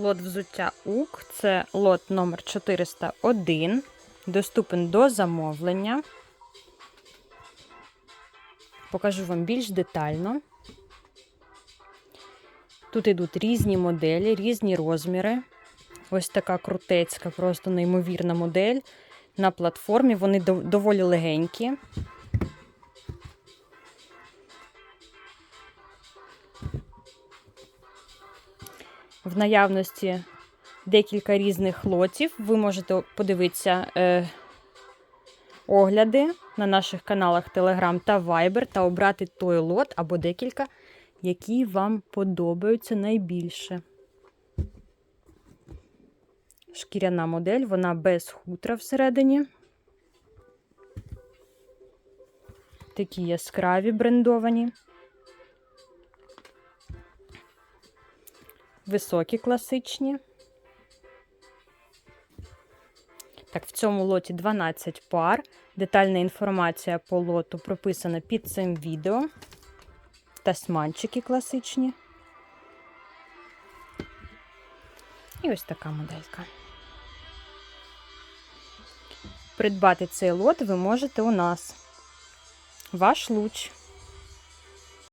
лот взуття УК. Це лот номер 401. Доступен до замовлення. Покажу вам більш детально. Тут йдуть різні моделі, різні розміри. Ось така крутецька, просто неймовірна модель. На платформі вони доволі легенькі. В наявності декілька різних лотів. Ви можете подивитися е, огляди на наших каналах Telegram та Viber та обрати той лот або декілька, які вам подобаються найбільше. Шкіряна модель, вона без хутра всередині. Такі яскраві брендовані. Високі класичні. Так, в цьому лоті 12 пар. Детальна інформація по лоту прописана під цим відео. Тасманчики класичні. І ось така моделька. Придбати цей лот ви можете у нас. Ваш луч.